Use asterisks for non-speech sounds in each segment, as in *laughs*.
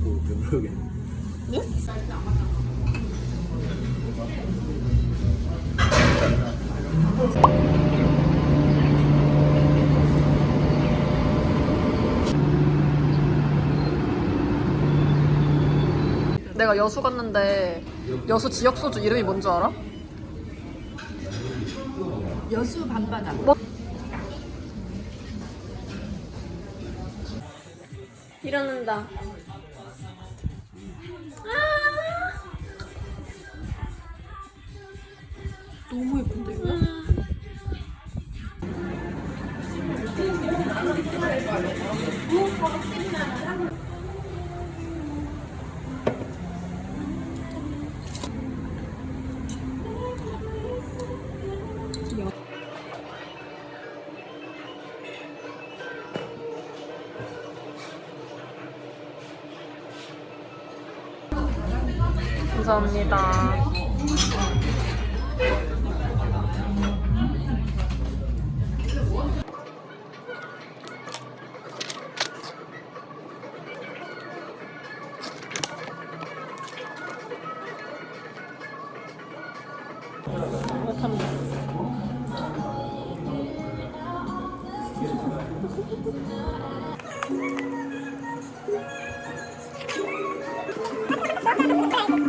뭐 배부르게. 내가 여수 갔는데 여수 지역 소주 이름이 뭔지 알아? 여수 밤바다. 일어난다. 감사합니다. 수영하는 *laughs*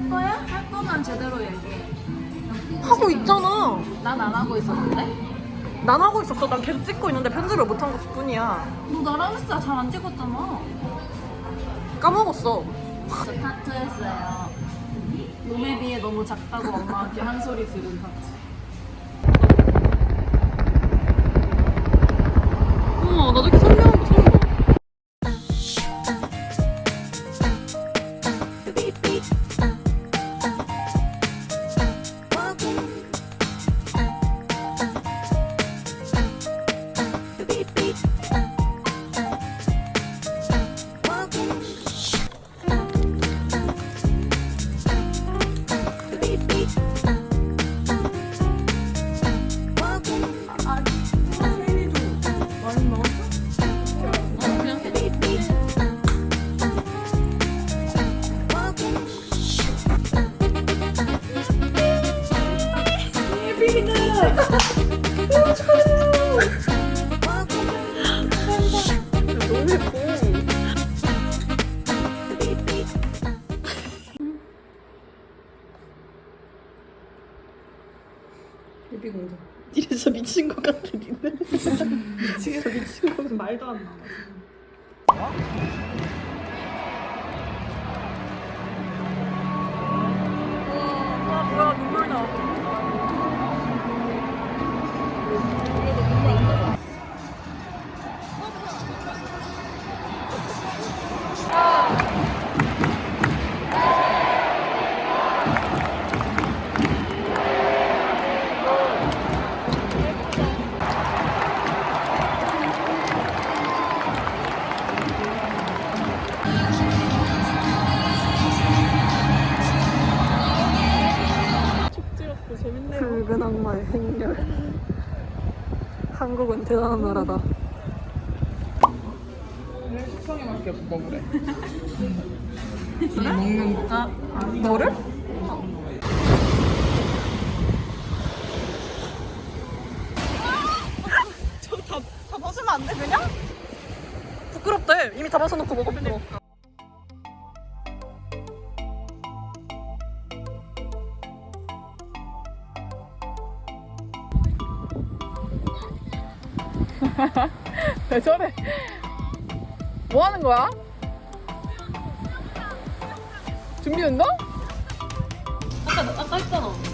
할 거야? 할 거면 제대로 얘기해. 하고 있잖아. 난 안 하고 있었는데? 난 하고 있었어. 난 계속 찍고 있는데 편집을 못한 것 뿐이야. 너 나랑 했어 잘안 찍었잖아. 까먹었어. 저 타투 했어요. 몸에 비해 너무 작다고 엄마한테 한 소리 들은 타투. 대단한 나라다. 식성에 맞게 먹으래. 먹는 거. 아, 너를? 저거 다, 다 벗으면 안 돼, 그냥? 부끄럽대. 이미 다 벗어놓고 먹어, 왜 저래? 뭐 하는 거야? 준비 운동? 아까 아까 했잖아.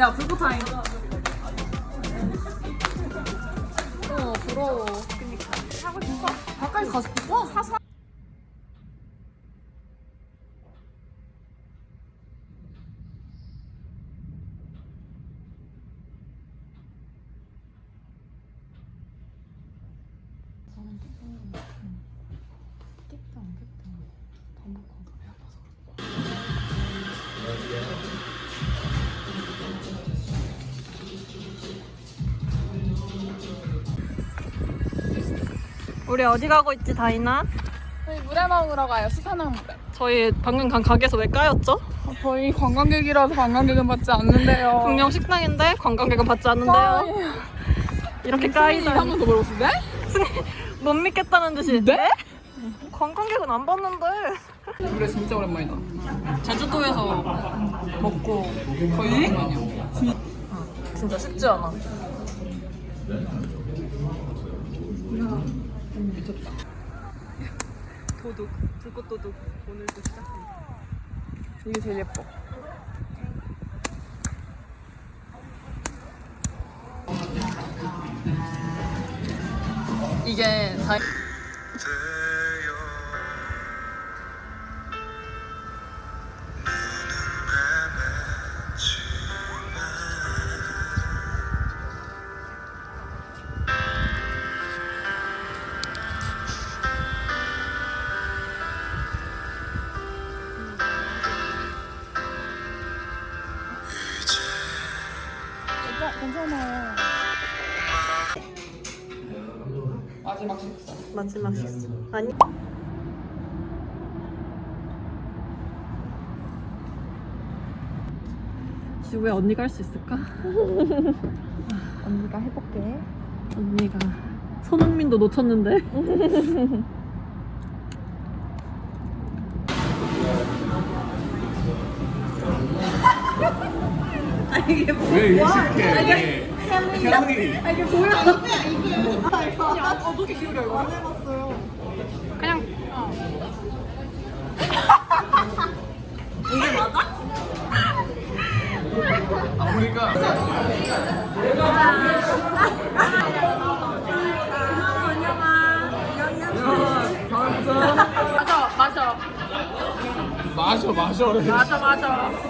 야, 불꽃 타임. 어 부러워. 가까이 가서 와 사사. 우리 어디 가고 있지 다이나? 저희 물에 먹으러 가요 수산항 물에. 저희 방금 간 가게에서 왜 까였죠? 어, 저희 관광객이라서 관광객은 받지 않는데요. 분명 식당인데 관광객은 받지 않는데요. 이렇게 까이다니 한번 더 물어봤을 때? 못 믿겠다는 듯이 네? 관광객은 안 봤는데 물에 진짜 오랜만이다. 제주도에서 먹고 거의? 진짜 쉽지 않아. 미쳤다. 도둑 불꽃 도둑 오늘도 시작합니다. 이게 제일 예뻐. 이게 다 괜찮아요. 마지막 식사. 마지막 식사. 아니. 지우야 언니가 할 수 있을까? *laughs* 언니가 해볼게. 언니가 손흥민도 놓쳤는데. *laughs* 왜 의식해? 형이 그냥 아프리카 맞아, 맞아, 마셔 마셔래. 맞아, 맞아.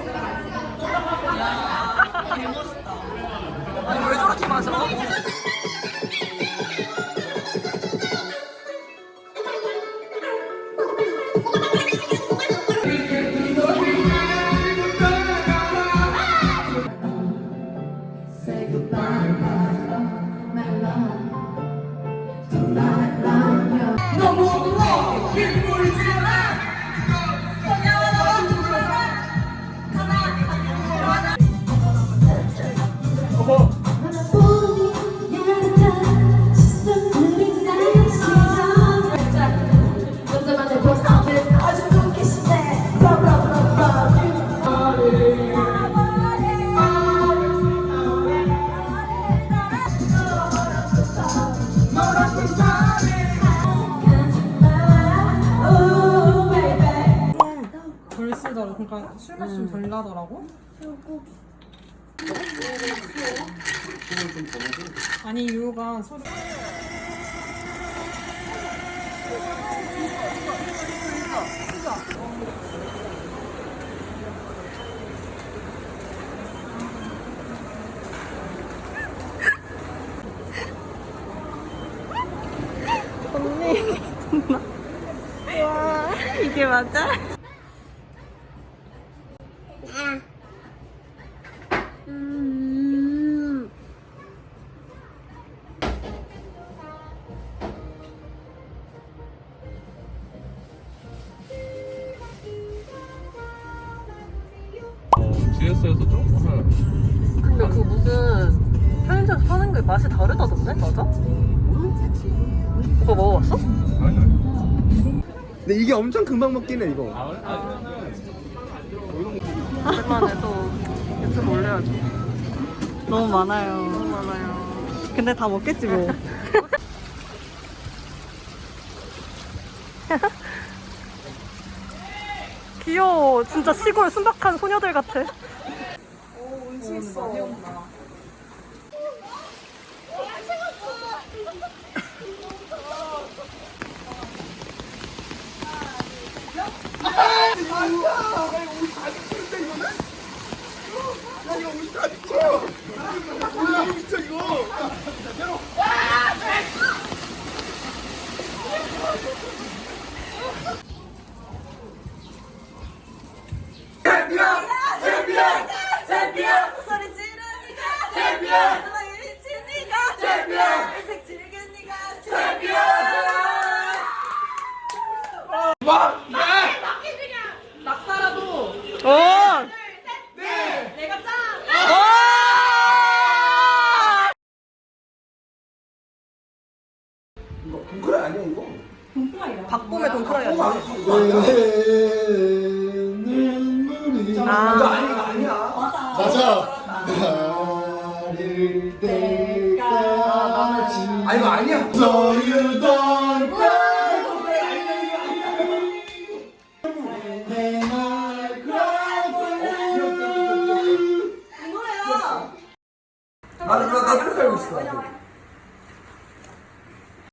술 마시면 덜 나더라고. 아니 이유가 술 언니 와 이게 맞아? GS에서 조금. 근데 그 무슨 편의점에서 파는 게 맛이 다르다던데? 맞아? 오빠 먹어봤어? 아니 아니. 근데 이게 엄청 금방 먹긴 해 이거 오랜만에도 유튜브 올려야죠. 너무 많아요. 너무 많아요. 근데 다 먹겠지 뭐. *laughs* 귀여워. 진짜 시골 순박한 소녀들 같아. 운치 있어. muito de. 어. 나를 아, 때까지 아, 아, 아 이거 아니야. 너를